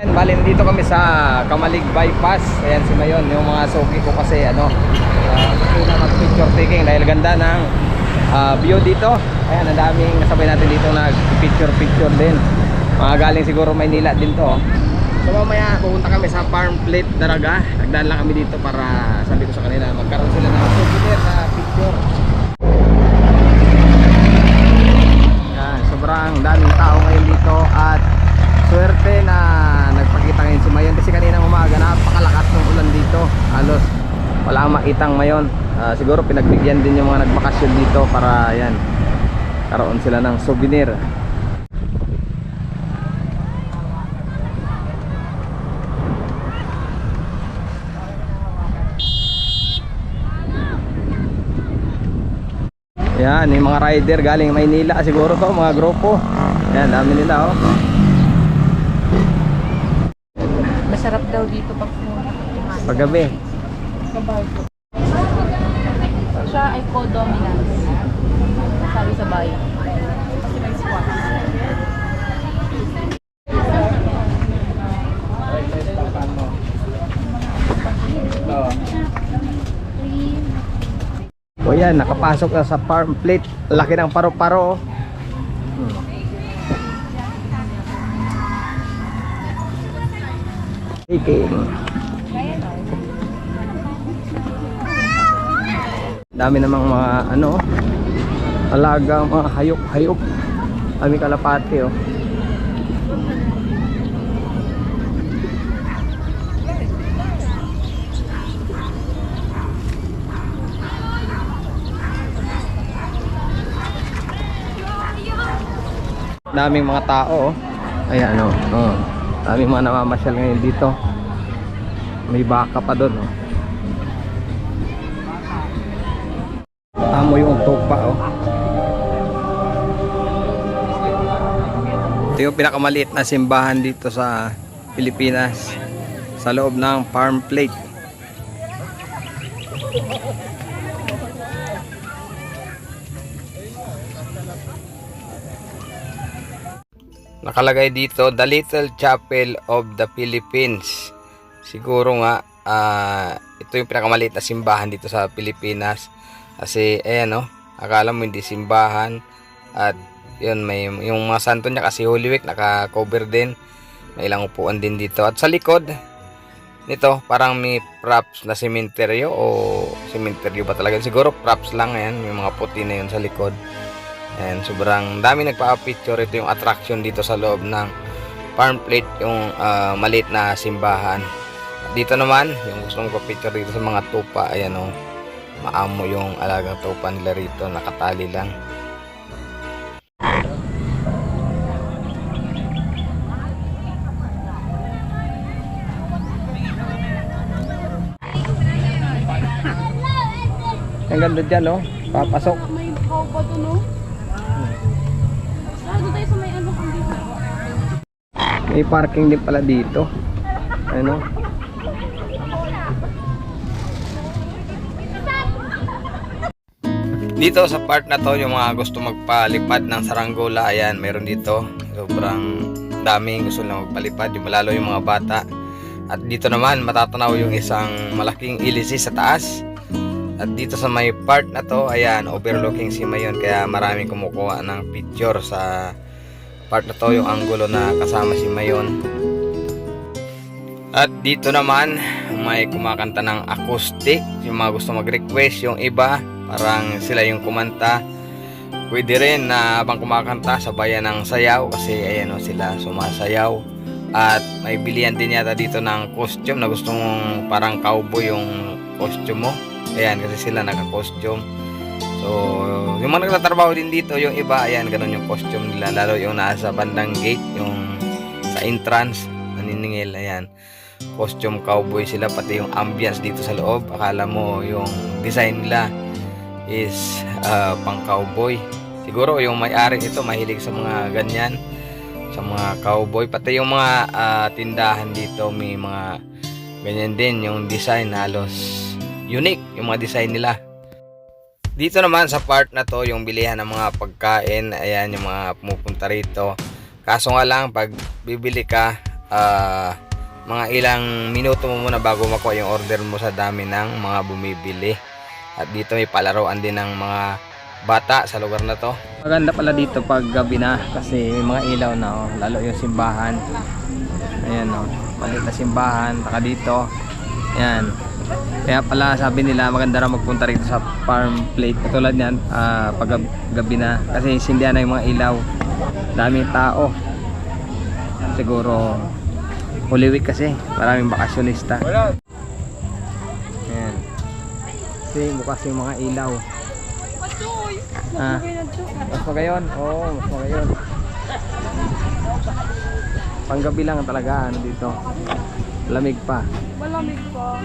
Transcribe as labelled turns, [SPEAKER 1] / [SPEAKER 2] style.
[SPEAKER 1] Ayan, bali dito kami sa Kamalig Bypass. Ayan si Mayon, yung mga suki ko kasi ano, uh, gusto mag-picture taking dahil ganda ng ah, view dito. Ayan, ang daming kasabay natin dito nag-picture picture din. Mga galing siguro Maynila din to. oh. So mamaya pupunta kami sa Farm Plate Daraga. Nagdaan lang kami dito para sabi ko sa kanila magkaroon sila ng souvenir na picture. Yan, sobrang daming tao ngayon dito at swerte na nagpakita ngayon si Mayon kasi kaninang umaga napakalakas ng ulan dito. Halos wala kang makitang Mayon. Ah, siguro pinagbigyan din yung mga nagbakasyon dito para yan karoon sila ng souvenir. Yan, yung mga rider galing Maynila siguro to, mga grupo. Yan, dami nila oh.
[SPEAKER 2] Masarap daw dito pag pumunta ka kumain.
[SPEAKER 1] Paggabi.
[SPEAKER 2] Sa barko. Siya ay co-dominance. Sabi sa bayan. Kasi may squat.
[SPEAKER 1] O yan, nakapasok na sa farm plate. Laki ng paro-paro. oh. Hmm. Dami namang mga ano, alaga, mga hayop-hayop. Kami kalapati oh. Daming mga tao oh. Ayan oh. oh. Daming mga namamasyal ngayon dito. May baka pa doon oh. Amo yung tupa oh. Ito yung pinakamaliit na simbahan dito sa Pilipinas sa loob ng farm plate. Nakalagay dito The Little Chapel of the Philippines. Siguro nga ah, ito yung pinakamaliit na simbahan dito sa Pilipinas. Kasi ayan oh, akala mo hindi simbahan. At yun may yung mga santo niya kasi Holy Week naka-cover din. May ilang upuan din dito. At sa likod nito parang may props na sementeryo o sementeryo ba talaga? Siguro props lang yan yung mga puti na yun sa likod. And sobrang dami nagpa-picture. Ito yung attraction dito sa loob ng farm plate yung ah, maliit na simbahan. Dito naman yung gusto mong picture dito sa mga tupa ayan o maamo yung alagang tupa nila rito nakatali lang ang ganda dyan oh papasok
[SPEAKER 2] May to no? Lalo tayo sa may ano.
[SPEAKER 1] May parking din pala dito. Ano? Dito sa part na to, yung mga gusto magpalipad ng saranggola, ayan, meron dito. Sobrang daming gusto lang magpalipad, yung lalo yung mga bata. At dito naman, matatanaw yung isang malaking ilisi sa taas. At dito sa may part na to, ayan, overlooking si Mayon. Kaya maraming kumukuha ng picture sa part na to, yung angulo na kasama si Mayon. At dito naman, may kumakanta ng acoustic. Yung mga gusto mag-request, yung iba, parang sila yung kumanta. Pwede rin na habang kumakanta, sabayan ng sayaw kasi ayan o sila sumasayaw. At may bilihan din yata dito ng costume na gusto mong parang cowboy yung costume mo. Ayan, kasi sila naka-costume. So, yung mga nagtatrabaho din dito, yung iba, ayan, ganun yung costume nila. Lalo yung nasa bandang gate, yung sa entrance, naniningil, ayan. Costume cowboy sila, pati yung ambience dito sa loob. Akala mo yung design nila is ah, pang cowboy. Siguro yung may-ari nito mahilig sa mga ganyan, sa mga cowboy. Pati yung mga ah, tindahan dito may mga ganyan din yung design halos unique yung mga design nila. Dito naman sa part na to, yung bilihan ng mga pagkain, ayan yung mga pumupunta rito. Kaso nga lang, pag bibili ka, ah, mga ilang minuto mo muna bago makuha yung order mo sa dami ng mga bumibili. At dito may palaruan din ng mga bata sa lugar na to. Maganda pala dito pag gabi na kasi may mga ilaw na oh, lalo yung simbahan. Ayan oh, maliit na simbahan, taka dito. Ayan. Kaya pala sabi nila maganda raw magpunta rito sa farm plate. Katulad niyan ah, pag gab- gabi na kasi sindihan na yung mga ilaw. Daming tao. Siguro Holy Week kasi, maraming bakasyonista. Kasi bukas yung mga ilaw. Ah, mas magayon. Oo, mas magayon. Panggabi lang talaga ano dito. Lamig pa.
[SPEAKER 2] Malamig pa.